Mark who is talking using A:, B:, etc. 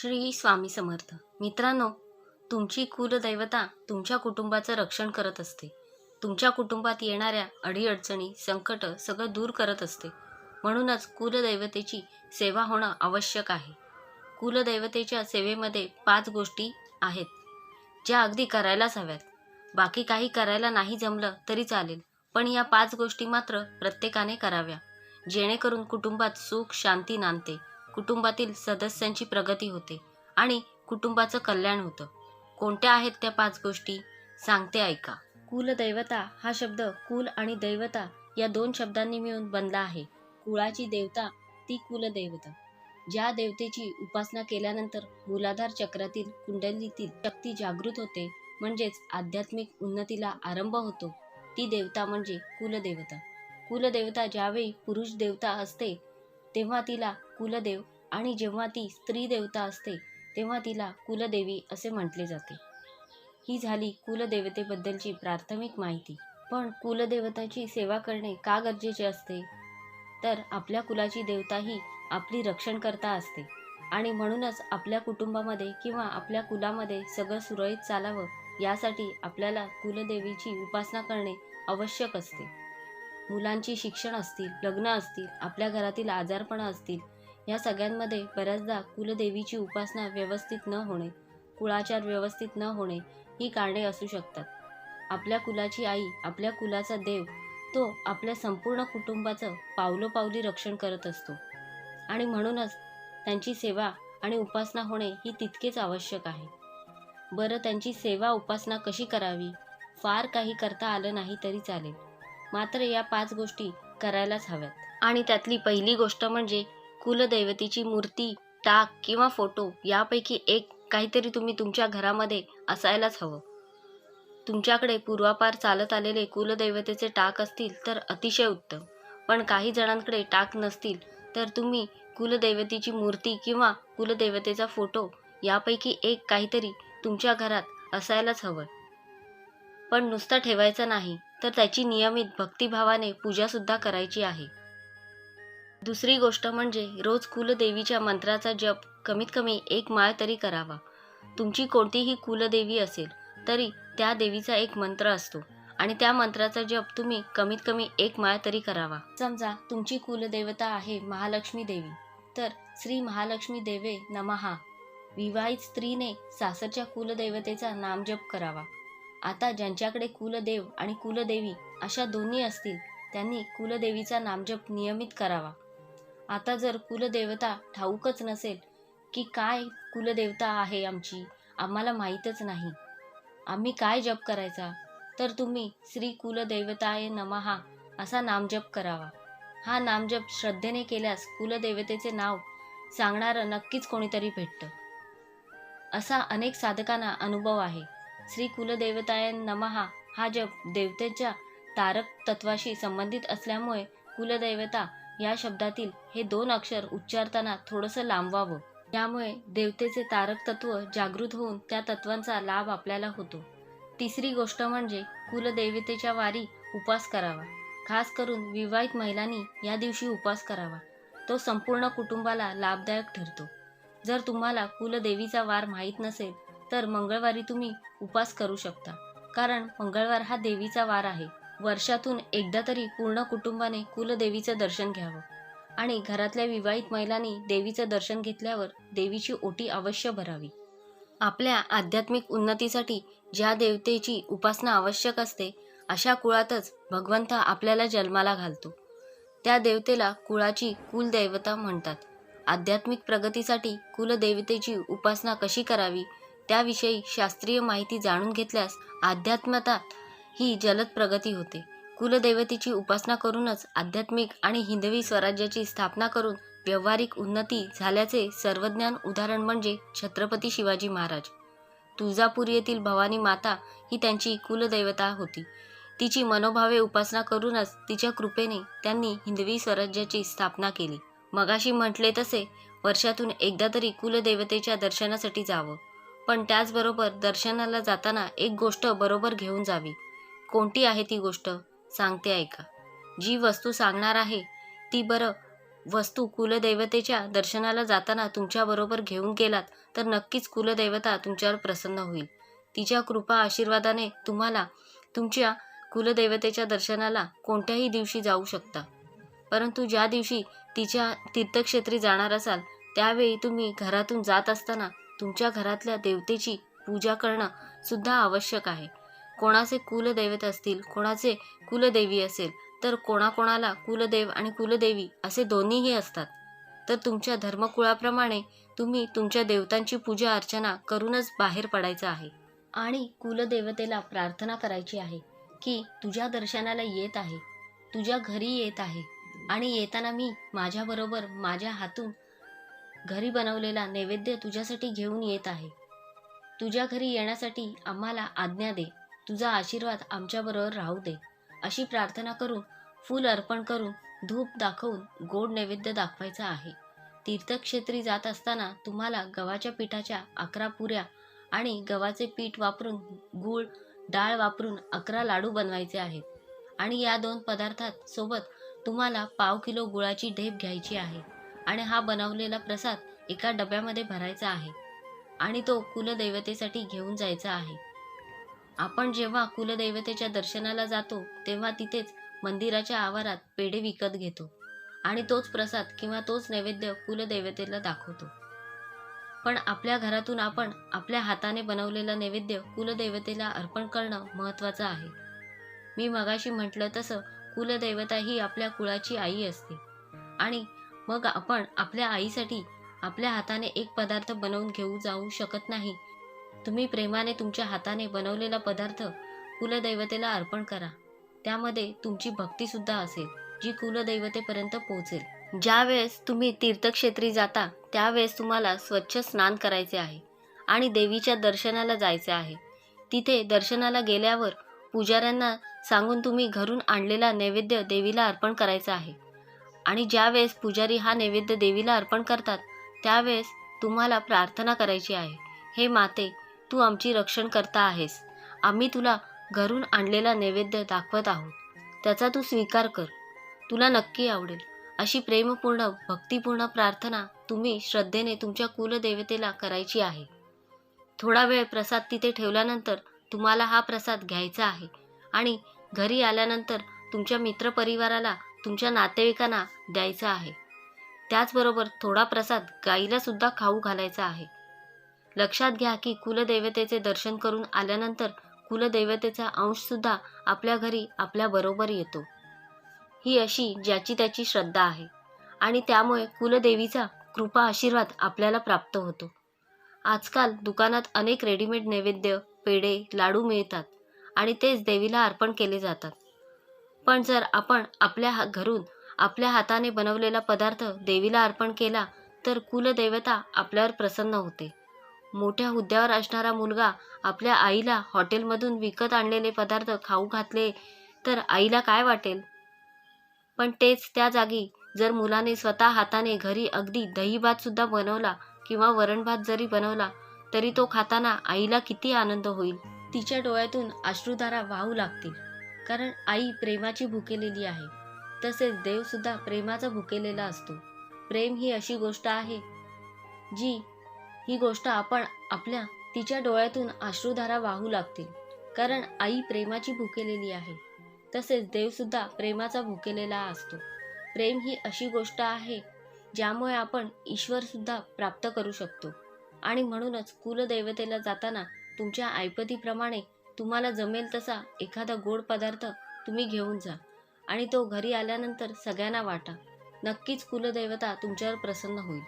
A: श्री स्वामी समर्थ. मित्रांनो तुमची कुलदैवता तुमच्या कुटुंबाचं रक्षण करत असते. तुमच्या कुटुंबात येणाऱ्या अडीअडचणी संकट सगळं दूर करत असते. म्हणूनच कुलदैवतेची सेवा होणं आवश्यक आहे. कुलदैवतेच्या सेवेमध्ये पाच गोष्टी आहेत ज्या अगदी करायलाच हव्यात. बाकी काही करायला नाही जमलं तरी चालेल पण या पाच गोष्टी मात्र प्रत्येकाने कराव्या जेणेकरून कुटुंबात सुख शांती नांदते. कुटुंबातील सदस्यांची प्रगती होते आणि कुटुंबाचं कल्याण होतं. कोणत्या आहेत त्या पाच गोष्टी? सांगते ऐका. कुलदैवता हा शब्द कुल आणि दैवता या दोन शब्दांनी मिळून बनला आहे. कुळाची देवता ती कुलदैवता. ज्या देवतेची उपासना केल्यानंतर मूलाधार चक्रातील कुंडलीतील शक्ती जागृत होते म्हणजेच आध्यात्मिक उन्नतीला आरंभ होतो ती देवता म्हणजे कुलदेवता. कुलदेवता ज्यावेळी पुरुष देवता असते तेव्हा तिला कुलदेव आणि जेव्हा ती स्त्री देवता असते तेव्हा तिला कुलदेवी असे म्हटले जाते. ही झाली कुलदेवतेबद्दलची प्राथमिक माहिती. पण कुलदेवताची सेवा करणे का गरजेचे असते? तर आपल्या कुलाची देवता ही आपली रक्षणकर्ता असते. आणि म्हणूनच आपल्या कुटुंबामध्ये किंवा आपल्या कुलामध्ये सगळं सुरळीत चालावं यासाठी आपल्याला कुलदेवीची उपासना करणे आवश्यक असते. मुलांची शिक्षण असतील लग्न असतील आपल्या घरातील आजारपणं असतील या सगळ्यांमध्ये बऱ्याचदा कुलदेवीची उपासना व्यवस्थित न होणे कुळाचार व्यवस्थित न होणे ही कारणे असू शकतात. आपल्या कुलाची आई आपल्या कुलाचा देव तो आपल्या संपूर्ण कुटुंबाचं पावलोपावली रक्षण करत असतो. आणि म्हणूनच त्यांची सेवा आणि उपासना होणे ही तितकेच आवश्यक आहे. बरं त्यांची सेवा उपासना कशी करावी? फार काही करता आलं नाही तरी चालेल. मात्र या पाच गोष्टी करायलाच हव्यात. आणि त्यातली पहिली गोष्ट म्हणजे कुलदैवतीची मूर्ती टाक किंवा फोटो यापैकी एक काहीतरी तुम्ही तुमच्या घरामध्ये असायलाच हवं. तुमच्याकडे पूर्वापार चालत आलेले कुलदैवतेचे टाक असतील तर अतिशय उत्तम. पण काही जणांकडे टाक नसतील तर तुम्ही कुलदैवतीची मूर्ती किंवा कुलदैवतेचा फोटो यापैकी एक काहीतरी तुमच्या घरात असायलाच हवं. पण नुसतं ठेवायचं नाही. तर त्याची नियमित भक्तिभावाने पूजासुद्धा करायची आहे. दुसरी गोष्ट म्हणजे रोज कुलदेवीच्या मंत्राचा जप कमीत कमी एक माळ तरी करावा. तुमची कोणतीही कुलदेवी असेल तरी त्या देवीचा एक मंत्र असतो आणि त्या मंत्राचा जप तुम्ही कमीत कमी एक माळ तरी करावा. समजा तुमची कुलदेवता आहे महालक्ष्मी देवी तर श्री महालक्ष्मी देवे नमहा. विवाहित स्त्रीने सासरच्या कुलदेवतेचा नामजप करावा. आता ज्यांच्याकडे कुलदेव आणि कुलदेवी अशा दोन्ही असतील त्यांनी कुलदेवीचा नामजप नियमित करावा. आता जर कुलदेवता ठाऊकच नसेल की काय कुलदेवता आहे आमची आम्हाला माहीतच नाही. आम्ही काय जप करायचा? तर तुम्ही श्री कुलदेवताय नमहा असा नामजप करावा. हा नामजप श्रद्धेने केल्यास कुलदेवतेचे नाव सांगणारं नक्कीच कोणीतरी भेटतं. असा अनेक साधकांना अनुभव आहे. श्री कुलदेवताय नमहा हा जप देवतेच्या तारक तत्वाशी संबंधित असल्यामुळे कुलदैवता या शब्दातील हे दोन अक्षर उच्चारताना थोडंसं लांबवावं. यामुळे देवतेचे तारक तत्व जागृत होऊन त्या तत्वांचा लाभ आपल्याला होतो. तिसरी गोष्ट म्हणजे कुलदेवतेच्या वारी उपास करावा. खास करून विवाहित महिलांनी या दिवशी उपास करावा. तो संपूर्ण कुटुंबाला लाभदायक ठरतो. जर तुम्हाला कुलदेवीचा वार माहीत नसेल तर मंगळवारी तुम्ही उपास करू शकता. कारण मंगळवार हा देवीचा वार आहे. वर्षातून एकदा तरी पूर्ण कुटुंबाने कुलदेवीचं दर्शन घ्यावं. आणि घरातल्या विवाहित महिलांनी देवीचं दर्शन घेतल्यावर देवीची ओटी अवश्य भरावी. आपल्या आध्यात्मिक उन्नतीसाठी ज्या देवतेची उपासना आवश्यक असते अशा कुळातच भगवंत आपल्याला जन्माला घालतो. त्या देवतेला कुळाची कुलदैवता म्हणतात. आध्यात्मिक प्रगतीसाठी कुलदेवतेची उपासना कशी करावी त्याविषयी शास्त्रीय माहिती जाणून घेतल्यास आध्यात्मतात ही जलद प्रगती होते. कुलदैवतेची उपासना करूनच आध्यात्मिक आणि हिंदवी स्वराज्याची स्थापना करून व्यावहारिक उन्नती झाल्याचे सर्वज्ञान उदाहरण म्हणजे छत्रपती शिवाजी महाराज. तुळजापूर येथील भवानी माता ही त्यांची कुलदैवता होती. तिची मनोभावे उपासना करूनच तिच्या कृपेने त्यांनी हिंदवी स्वराज्याची स्थापना केली. मगाशी म्हटले तसे वर्षातून एकदा तरी कुलदेवतेच्या दर्शनासाठी जावं. पण त्याचबरोबर दर्शनाला जाताना एक गोष्ट बरोबर घेऊन जावी. कोणती आहे ती गोष्ट? सांगते ऐका. जी वस्तू सांगणार आहे ती बरं. वस्तू कुलदैवतेच्या दर्शनाला जाताना तुमच्याबरोबर घेऊन गेलात तर नक्कीच कुलदैवता तुमच्यावर प्रसन्न होईल. तिच्या कृपा आशीर्वादाने तुम्हाला तुमच्या कुलदैवतेच्या दर्शनाला कोणत्याही दिवशी जाऊ शकता. परंतु ज्या दिवशी तिच्या तीर्थक्षेत्री जाणार असाल त्यावेळी तुम्ही घरातून जात असताना तुमच्या घरातल्या देवतेची पूजा करणं सुद्धा आवश्यक आहे. कोणाचे कुलदैवत असतील कोणाचे कुलदेवी असेल तर कोणाकोणाला कुलदेव आणि कुलदेवी असे दोन्हीही असतात. तर तुमच्या धर्मकुळाप्रमाणे तुम्ही तुमच्या देवतांची पूजा अर्चना करूनच बाहेर पडायचं आहे. आणि कुलदेवतेला प्रार्थना करायची आहे की तुझ्या दर्शनाला येत आहे तुझ्या घरी येत आहे आणि येताना मी माझ्याबरोबर माझ्या हातून घरी बनवलेला नैवेद्य तुझ्यासाठी घेऊन येत आहे. तुझ्या घरी येण्यासाठी आम्हाला आज्ञा दे. तुझा आशीर्वाद आमच्याबरोबर राहू दे. अशी प्रार्थना करून फूल अर्पण करून धूप दाखवून गोड नैवेद्य दाखवायचा आहे. तीर्थक्षेत्री जात असताना तुम्हाला गव्हाच्या पिठाच्या अकरा पुऱ्या आणि गव्हाचे पीठ वापरून गूळ डाळ वापरून अकरा लाडू बनवायचे आहेत. आणि या दोन पदार्थात सोबत तुम्हाला पाव किलो गुळाची ढेप घ्यायची आहे. आणि हा बनवलेला प्रसाद एका डब्यामध्ये भरायचा आहे आणि तो कुलदैवतेसाठी घेऊन जायचा आहे. आपण जेव्हा कुलदैवतेच्या दर्शनाला जातो तेव्हा तिथेच मंदिराच्या आवारात पेढे विकत घेतो आणि तोच प्रसाद किंवा तोच नैवेद्य कुलदैवतेला दाखवतो. पण आपल्या घरातून आपण आपल्या हाताने बनवलेला नैवेद्य कुलदैवतेला अर्पण करणं महत्त्वाचं आहे. मी मगाशी म्हटलं तसं कुलदैवता ही आपल्या कुळाची आई असते आणि मग आपण आपल्या आईसाठी आपल्या हाताने एक पदार्थ बनवून घेऊ जाऊ शकत नाही. तुम्ही प्रेमाने तुमच्या हाताने बनवलेला पदार्थ कुलदैवतेला अर्पण करा. त्यामध्ये तुमची भक्तीसुद्धा असेल जी कुलदैवतेपर्यंत पोहोचेल. ज्यावेळेस तुम्ही तीर्थक्षेत्री जाता त्यावेळेस तुम्हाला स्वच्छ स्नान करायचे आहे आणि देवीच्या दर्शनाला जायचे आहे. तिथे दर्शनाला गेल्यावर पुजाऱ्यांना सांगून तुम्ही घरून आणलेला नैवेद्य देवीला अर्पण करायचा आहे. आणि ज्यावेळेस पुजारी हा नैवेद्य देवीला अर्पण करतात त्यावेळेस तुम्हाला प्रार्थना करायची आहे. हे माते तू आमची रक्षण करता आहेस. आम्ही तुला घरून आणलेला नैवेद्य दाखवत आहोत. त्याचा तू स्वीकार कर. तुला नक्की आवडेल. अशी प्रेमपूर्ण भक्तिपूर्ण प्रार्थना तुम्ही श्रद्धेने तुमच्या कुलदेवतेला करायची आहे. थोडा वेळ प्रसाद तिथे ठेवल्यानंतर तुम्हाला हा प्रसाद घ्यायचा आहे. आणि घरी आल्यानंतर तुमच्या मित्रपरिवाराला तुमच्या नातेवाईकांना द्यायचा आहे. त्याचबरोबर थोडा प्रसाद गाईला सुद्धा खाऊ घालायचा आहे. लक्षात घ्या की कुलदेवतेचे दर्शन करून आल्यानंतर कुलदेवतेचा अंशसुद्धा आपल्या घरी आपल्याबरोबर येतो. ही अशी ज्याची त्याची श्रद्धा आहे आणि त्यामुळे कुलदेवीचा कृपा आशीर्वाद आपल्याला प्राप्त होतो. आजकाल दुकानात अनेक रेडीमेड नैवेद्य पेढे लाडू मिळतात आणि तेच देवीला अर्पण केले जातात. पण जर आपण आपल्या हा घरून आपल्या हाताने बनवलेला पदार्थ देवीला अर्पण केला तर कुलदेवता आपल्यावर प्रसन्न होते. मोठ्या हुद्द्यावर असणारा मुलगा आपल्या आईला हॉटेलमधून विकत आणलेले पदार्थ खाऊ घातले तर आईला काय वाटेल? पण तेच त्या जागी जर मुलाने स्वतः हाताने घरी अगदी दहीभातसुद्धा बनवला किंवा वरणभात जरी बनवला तरी तो खाताना आईला किती आनंद होईल? तिच्या डोळ्यातून अश्रुधारा वाहू लागतील. कारण आई प्रेमाची भुकेलेली आहे. तसेच देवसुद्धा प्रेमाचा भुकेलेला असतो. प्रेम ही अशी गोष्ट आहे जी ही गोष्ट आपण आपल्या तिच्या डोळ्यातून अश्रुधारा वाहू लागतील. कारण आई प्रेमाची भुकेलेली आहे. तसेच देवसुद्धा प्रेमाचा भुकेलेला असतो. प्रेम ही अशी गोष्ट आहे ज्यामुळे आपण ईश्वरसुद्धा प्राप्त करू शकतो. आणि म्हणूनच कुलदैवतेला जाताना तुमच्या ऐपतीप्रमाणे तुम्हाला जमेल तसा एखादा गोड पदार्थ तुम्ही घेऊन जा आणि तो घरी आल्यानंतर सगळ्यांना वाटा. नक्कीच कुलदैवता तुमच्यावर प्रसन्न होईल.